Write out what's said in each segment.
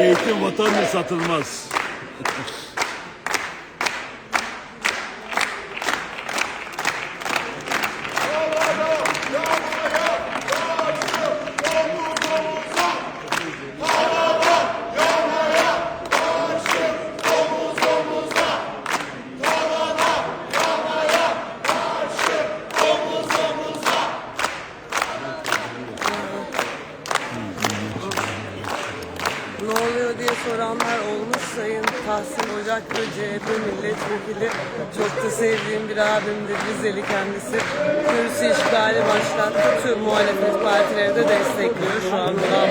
Zeytin vatanla satılmaz. Tahsin Ocaklı CHP milletvekili. Çok da sevdiğim bir abimdir Rizeli kendisi. Kürsü işgali başlattı. Tüm muhalefet partileri de destekliyor. Şu an olan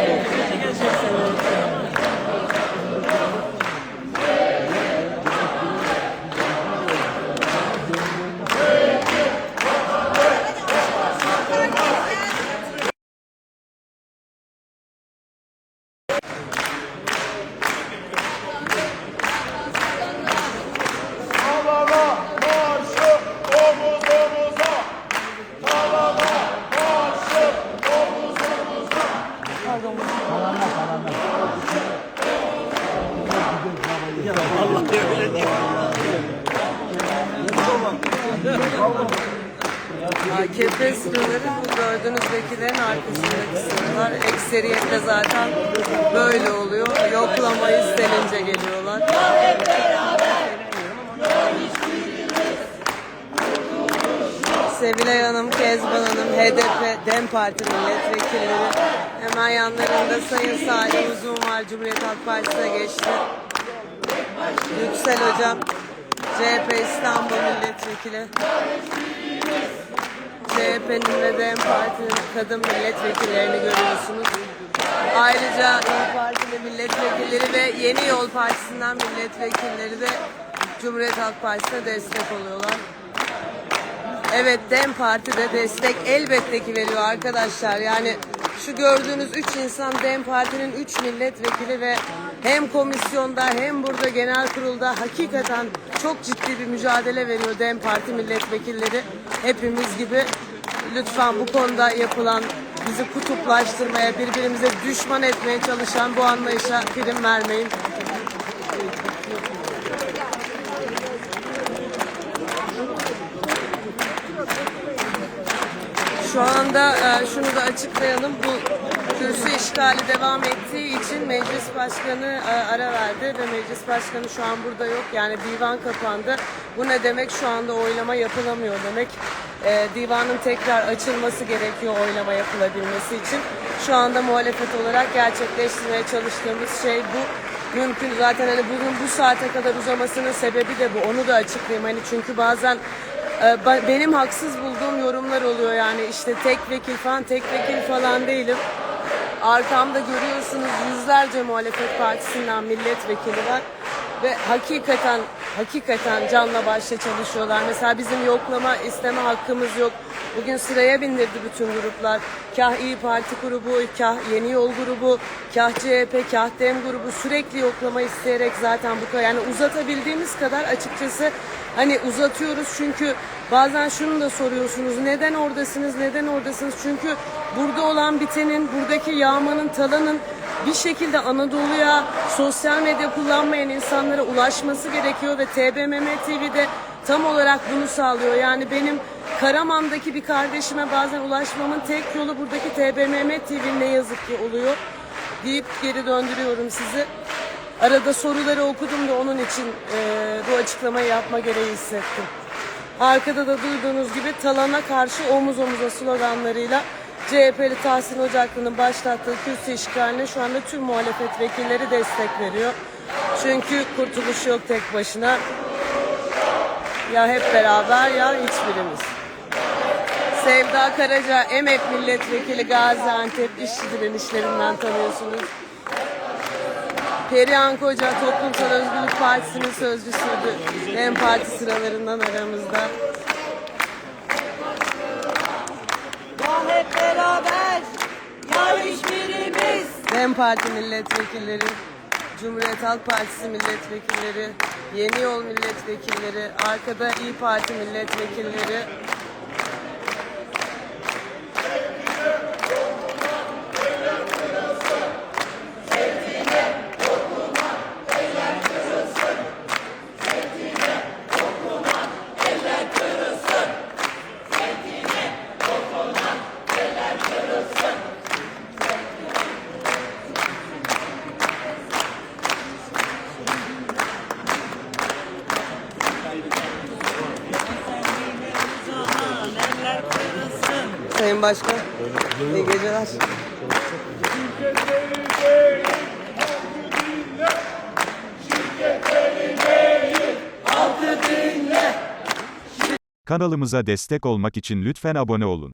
AKP sınırları bu gördüğünüz vekillerin arkasındaki sınırlar. Ekseriyetle zaten böyle oluyor. Yoklama istenince geliyorlar. Sevilay Hanım, Kezban Hanım, HDP, DEM Parti milletvekilleri. Hemen yanlarında Sayın Salih Uzun var, Cumhuriyet Halk Partisi'ne geçti. Yüksel Hocam, CHP İstanbul Milletvekili. CHP'nin ve DEM Parti'nin kadın milletvekillerini görüyorsunuz. Ayrıca İYİ Partili milletvekilleri ve Yeni Yol Partisi'nden milletvekilleri de Cumhuriyet Halk Partisi'ne destek oluyorlar. Evet DEM Parti de destek elbette ki veriyor arkadaşlar. Yani şu gördüğünüz üç insan DEM Parti'nin üç milletvekili ve hem komisyonda hem burada genel kurulda hakikaten çok ciddi bir mücadele veriyor DEM Parti milletvekilleri. Hepimiz gibi lütfen bu konuda yapılan bizi kutuplaştırmaya, birbirimize düşman etmeye çalışan bu anlayışa prim vermeyin. Şu anda e, şunu da açıklayalım. Bu kürsü işgali devam ettiği için meclis başkanı e, ara verdi ve meclis başkanı şu an burada yok. Yani divan kapandı. Bu ne demek? Şu anda oylama yapılamıyor demek. E, divanın tekrar açılması gerekiyor oylama yapılabilmesi için. Şu anda muhalefet olarak gerçekleştirmeye çalıştığımız şey bu. Mümkün zaten hani bugün bu saate kadar uzamasının sebebi de bu. Onu da açıklayayım. Hani çünkü bazen ba- benim haksız bulduğum yorumlar oluyor yani işte tek vekil falan tek vekil falan değilim. Arkamda görüyorsunuz yüzlerce muhalefet partisinden milletvekili var ve hakikaten hakikaten canla başla çalışıyorlar. Mesela bizim yoklama isteme hakkımız yok. Bugün sıraya bindirdi bütün gruplar. Kah İyi Parti grubu, kah Yeni Yol grubu, kah CHP, kah DEM grubu sürekli yoklama isteyerek zaten bu kadar yani uzatabildiğimiz kadar açıkçası hani uzatıyoruz çünkü bazen şunu da soruyorsunuz neden oradasınız neden oradasınız çünkü burada olan bitenin buradaki yağmanın talanın bir şekilde Anadolu'ya sosyal medya kullanmayan insanlara ulaşması gerekiyor ve TBMM TV'de tam olarak bunu sağlıyor. Yani benim Karaman'daki bir kardeşime bazen ulaşmamın tek yolu buradaki TBMM TV ne yazık ki oluyor deyip geri döndürüyorum sizi. Arada soruları okudum da onun için eee, bu açıklamayı yapma gereği hissettim. Arkada da duyduğunuz gibi talana karşı omuz omuza sloganlarıyla CHP'li Tahsin Ocaklı'nın başlattığı kürsü işgaline şu anda tüm muhalefet vekilleri destek veriyor. Çünkü kurtuluş yok tek başına. Ya hep beraber ya hiçbirimiz. Sevda Karaca, Emek Milletvekili Gaziantep İşçi Direnişlerinden tanıyorsunuz. Perihan Koca Toplumsal Özgürlük Partisi'nin sözcüsüydü. Hem parti sıralarından aramızda. Ya hep beraber, ya hiçbirimiz. Dem Parti milletvekilleri, Cumhuriyet Halk Partisi milletvekilleri, Yeni Yol milletvekilleri, arkada İyi Parti milletvekilleri, Sayın Başkan. İyi geceler. Kanalımıza destek olmak için lütfen abone olun.